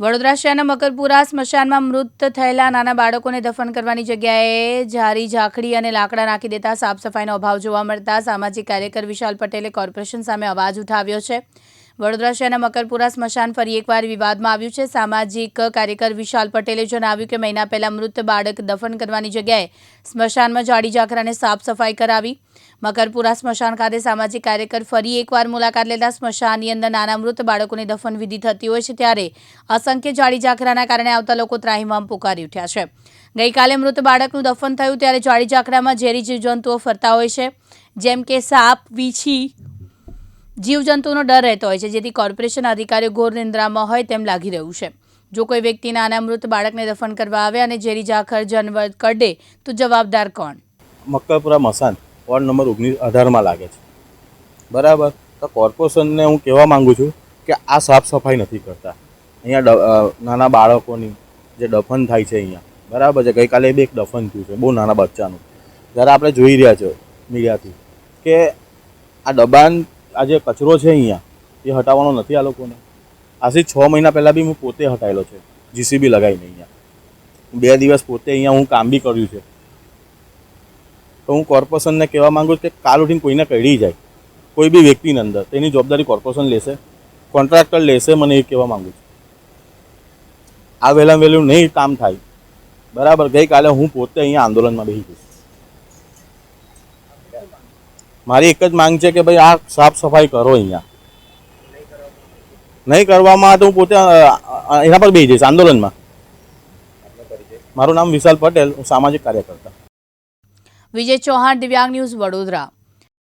વડોદરા શહેરના મકરપુરા સ્મશાનમાં મૃત થયેલા નાના બાળકોને દફન કરવાની જગ્યાએ જારી ઝાખડી અને લાકડા નાખી દેતા સાફ સફાઈનો અભાવ જોવા મળતા સામાજિક કાર્યકર વિશાલ પટેલે કોર્પોરેશન સામે અવાજ ઉઠાવ્યો છે. વડોદરા શહેરના મકરપુરા સ્મશાન ફરી એકવાર વિવાદમાં આવ્યું છે. સામાજિક કાર્યકર વિશાલ પટેલે જણાવ્યું કે મહિના પહેલા મૃત બાળક દફન કરવાની જગ્યાએ સ્મશાનમાં જાડી ઝાંખરાને સાફ સફાઈ કરાવી. મકરપુરા સ્મશાન ખાતે સામાજિક કાર્યકર ફરી એકવાર મુલાકાત લેતા સ્મશાનની અંદર નાના મૃત બાળકોની દફન વિધિ થતી હોય છે ત્યારે અસંખ્ય જાડી ઝાંખરાના કારણે આવતા લોકો ત્રાહિમામ પુકારી ઉઠ્યા છે. ગઈકાલે મૃત બાળકનું દફન થયું ત્યારે જાડી જાખરામાં ઝેરી જીવજંતુઓ ફરતા હોય છે. જેમ કે સાપ, વીછી જીવજંતુનો ડર રહેતો હોય છે, જેથી કોર્પોરેશન અધિકારીઓ ઘોર નિંદ્રામાં હોય તેમ લાગી રહ્યું છે. જો કોઈ વ્યક્તિ નાના મૃત બાળકને દફન કરવા આવે અને ઝેરી ઝાખર જાનવર કરડે તો જવાબદાર કોણ? મક્કરપુરા મસાન, વોર્ડ નંબર ઓગણીસ, અઢારમાં લાગે છે. બરાબર? તો કોર્પોરેશનને હું કહેવા માંગુ છું કે આ સાફ સફાઈ નથી કરતા. અહીંયા નાના બાળકોની જે દફન થાય છે અહીંયા. બરાબર છે? ગઈકાલે બી એક દફન થયું છે, બહુ નાના બચ્ચાનું. જ્યારે આપણે જોઈ રહ્યા છો મીડિયાથી કે આ દબાણ આ જે કચરો છે અહીંયા, એ હટાવવાનો નથી આ લોકોને. આજથી છ મહિના પહેલાં બી હું પોતે હટાવેલો છે, જીસીબી લગાવીને અહીંયા. બે દિવસ પોતે અહીંયા હું કામ બી કર્યું છે. તો હું કોર્પોરેશનને કહેવા માગું છું કે કાલ ઉઠીને કોઈને કઢી જાય. કોઈ બી વ્યક્તિની અંદર, તેની જવાબદારી કોર્પોરેશન લેશે, કોન્ટ્રાક્ટર લેશે મને એ કહેવા માંગુ છું. આ વહેલા વહેલું નહીં કામ થાય. બરાબર, ગઈકાલે હું પોતે અહીંયા આંદોલનમાં બેસી છું મારી એક જ માંગ છે કે ભાઈ આ સાફ સફાઈ કરો અહીંયા. નહીં કરવામાં તો હું પોતે એના પર બેસી જઈશ આંદોલનમાં. મારું નામ વિશાલ પટેલ, હું સામાજિક કાર્યકર્તા. વિજય ચૌહાણ, દિવ્યાંગ ન્યૂઝ વડોદરા.